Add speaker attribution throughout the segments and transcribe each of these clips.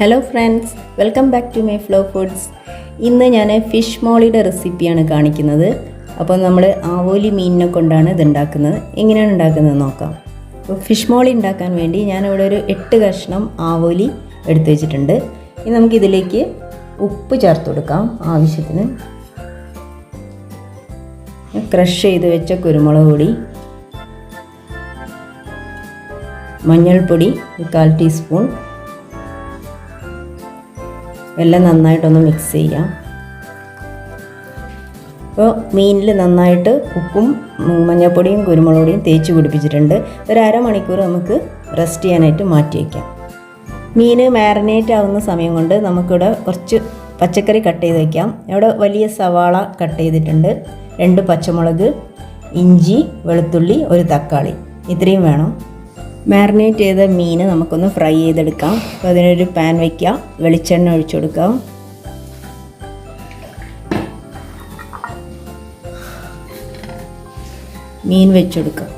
Speaker 1: Hello friends welcome back to my flow foods ഇന്ന് ഞാൻ fish മോളിയുടെ റെസിപ്പിയാണ് കാണിക്കുന്നത്. അപ്പോൾ നമ്മൾ ആവോലി മീനിനെ കൊണ്ടാണ് ഇത് ഉണ്ടാക്കുന്നത്. എങ്ങനെയാണ് ഉണ്ടാക്കുന്നത് നോക്കാം. അപ്പോൾ ഫിഷ് മോളി ഉണ്ടാക്കാൻ വേണ്ടി ഞാനിവിടെ ഒരു എട്ട് കഷ്ണം ആവോലി എടുത്തു വെച്ചിട്ടുണ്ട്. ഇനി നമുക്കിതിലേക്ക് ഉപ്പ് ചേർത്ത് കൊടുക്കാം ആവശ്യത്തിന്. ക്രഷ് ചെയ്ത് വെച്ച കുരുമുളക് പൊടി മഞ്ഞൾപ്പൊടി ഒരു കാൽ ടീസ്പൂൺ എല്ലാം നന്നായിട്ടൊന്ന് മിക്സ് ചെയ്യാം. അപ്പോൾ മീനിൽ നന്നായിട്ട് ഉപ്പും മഞ്ഞൾപ്പൊടിയും കുരുമുളക് പൊടിയും തേച്ച് പിടിപ്പിച്ചിട്ടുണ്ട്. ഒരു അരമണിക്കൂർ നമുക്ക് റെസ്റ്റ് ചെയ്യാനായിട്ട് മാറ്റി വയ്ക്കാം മീൻ മാരിനേറ്റ് ആവുന്ന സമയം കൊണ്ട് നമുക്കിവിടെ കുറച്ച് പച്ചക്കറി കട്ട് ചെയ്ത് വയ്ക്കാം ഇവിടെ വലിയ സവാള കട്ട് ചെയ്തിട്ടുണ്ട്. രണ്ട് പച്ചമുളക് ഇഞ്ചി വെളുത്തുള്ളി ഒരു തക്കാളി. ഇത്രയും വേണം. മാരിനേറ്റ് ചെയ്ത മീൻ നമുക്കൊന്ന് ഫ്രൈ ചെയ്തെടുക്കാം. അപ്പോൾ അതിനൊരു പാൻ വയ്ക്കുക വെളിച്ചെണ്ണ ഒഴിച്ചു കൊടുക്കാം മീൻ വെച്ചെടുക്കാം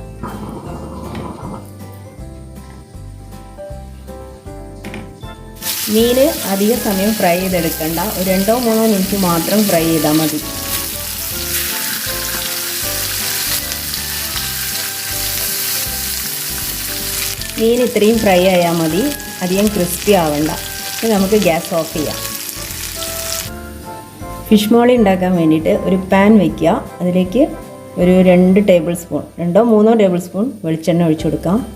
Speaker 1: മീൻ അധിക സമയം ഫ്രൈ ചെയ്തെടുക്കണ്ട. ഒരു രണ്ടോ മൂന്നോ മിനിറ്റ് മാത്രം ഫ്രൈ ചെയ്താൽ മതി. മീൻ ഇത്രയും ഫ്രൈ ആയാൽ മതി. അധികം ക്രിസ്പി ആവണ്ട. ഇനി നമുക്ക് ഗ്യാസ് ഓഫ് ചെയ്യാം. ഫിഷ് മോളി ഉണ്ടാക്കാൻ വേണ്ടിയിട്ട് ഒരു പാൻ വയ്ക്കുക അതിലേക്ക് ഒരു രണ്ട് ടേബിൾ സ്പൂൺ രണ്ടോ മൂന്നോ ടേബിൾ സ്പൂൺ വെളിച്ചെണ്ണ ഒഴിച്ചു കൊടുക്കാം.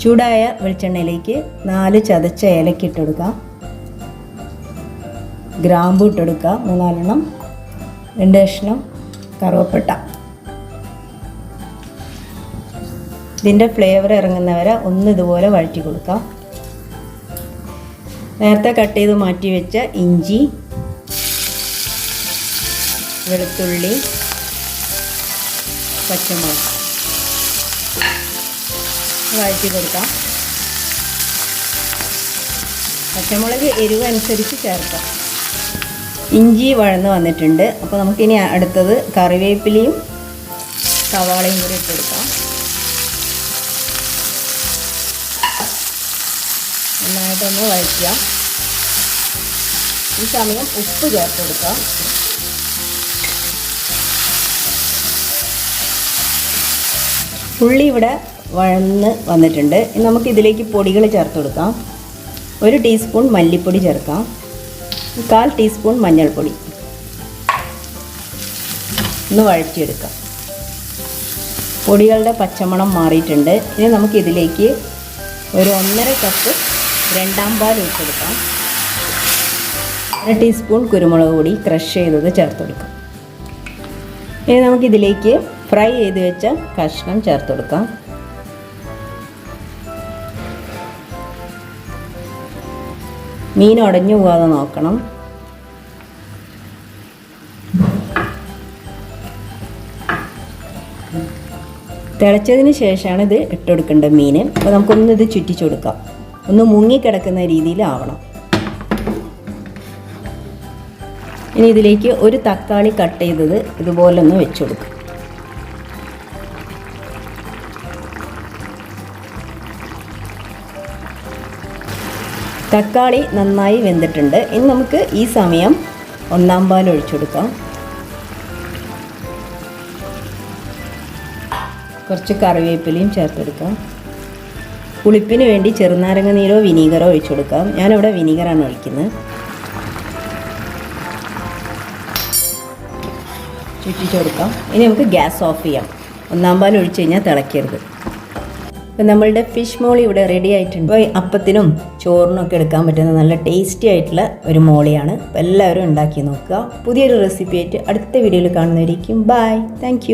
Speaker 1: ചൂടായ വെളിച്ചെണ്ണയിലേക്ക് നാല് ചതച്ച ഏലക്ക ഇട്ടെടുക്കാം ഗ്രാമ്പു ഇട്ടെടുക്കുക മൂന്നാലെണ്ണം. രണ്ട് കഷ്ണം കറുവപ്പട്ട. ഇതിന്റെ ഫ്ലേവർ ഇറങ്ങുന്നവരെ ഒന്ന് ഇതുപോലെ വഴറ്റി കൊടുക്കാം. നേരത്തെ കട്ട് ചെയ്ത് മാറ്റി വെച്ച ഇഞ്ചി വെളുത്തുള്ളി പച്ചമുളക്. വഴറ്റി കൊടുക്കാം. പച്ചമുളക് എരിവ് അനുസരിച്ച് ചേർക്കാം. ഇഞ്ചി വഴന്ന് വന്നിട്ടുണ്ട്. അപ്പോൾ നമുക്കിനി അടുത്തത് കറിവേപ്പിലയും സവാളയും കൂടി ഇട്ടെടുക്കാം നന്നായിട്ടൊന്ന് വഴറ്റുക. ഈ സമയം ഉപ്പ് ചേർത്ത് കൊടുക്കാം ഉള്ളി ഇവിടെ വഴന്ന് വന്നിട്ടുണ്ട്. നമുക്ക് ഇതിലേക്ക് പൊടികൾ ചേർത്ത് കൊടുക്കാം. ഒരു ടീസ്പൂൺ മല്ലിപ്പൊടി ചേർക്കാം. കാൽ ടീസ്പൂൺ മഞ്ഞൾപ്പൊടി. ഒന്ന് വഴറ്റിയെടുക്കാം. പൊടികളുടെ പച്ചമണം മാറിയിട്ടുണ്ട്. ഇനി നമുക്ക് ഇതിലേക്ക് ഒരു ഒന്നര കപ്പ് രണ്ടാം പാൽ ഒഴിച്ചെടുക്കാം അര ടീസ്പൂൺ കുരുമുളക് പൊടി ക്രഷ് ചെയ്തത് ചേർത്ത് കൊടുക്കാം. ഇനി നമുക്കിതിലേക്ക് ഫ്രൈ ചെയ്ത് വെച്ച കഷ്ണം ചേർത്ത് കൊടുക്കാം. മീൻ ഉടഞ്ഞു പോകാതെ നോക്കണം. തിളച്ചതിന് ശേഷമാണ് ഇത് ഇട്ടുകൊടുക്കേണ്ടത് മീൻ. അപ്പോൾ നമുക്കൊന്നിത് ചുറ്റിച്ചു കൊടുക്കാം. ഒന്ന് മുങ്ങിക്കിടക്കുന്ന രീതിയിലാവണം. ഇനി ഇതിലേക്ക് ഒരു തക്കാളി കട്ട് ചെയ്തത് ഇതുപോലെ ഒന്ന് വെച്ചു കൊടുക്കും. തക്കാളി നന്നായി വെന്തിട്ടുണ്ട്. ഇനി നമുക്ക് ഈ സമയം ഒന്നാം പാൽ ഒഴിച്ചെടുക്കാം കുറച്ച് കറിവേപ്പിലയും ചേർത്തെടുക്കാം. പുളിപ്പിന് വേണ്ടി ചെറുനാരങ്ങ നീരോ വിനീഗറോ ഒഴിച്ചു കൊടുക്കാം. ഞാനിവിടെ വിനീഗറാണ് ഒഴിക്കുന്നത്. ചുറ്റിച്ചു കൊടുക്കാം. ഇനി നമുക്ക് ഗ്യാസ് ഓഫ് ചെയ്യാം. ഒന്നാം പാൽ ഒഴിച്ചു കഴിഞ്ഞാൽ തിളയ്ക്കരുത് ഇപ്പം നമ്മളുടെ ഫിഷ് മോളി ഇവിടെ റെഡി ആയിട്ടുണ്ട്. ഇപ്പോൾ അപ്പത്തിനും ചോറിനും ഒക്കെ എടുക്കാൻ പറ്റുന്ന നല്ല ടേസ്റ്റി ആയിട്ടുള്ള ഒരു മോളിയാണ്. അപ്പോൾ എല്ലാവരും ഉണ്ടാക്കി നോക്കുക. പുതിയൊരു റെസിപ്പി ആയിട്ട് അടുത്ത വീഡിയോയിൽ കാണുന്നതായിരിക്കും ബായ് താങ്ക്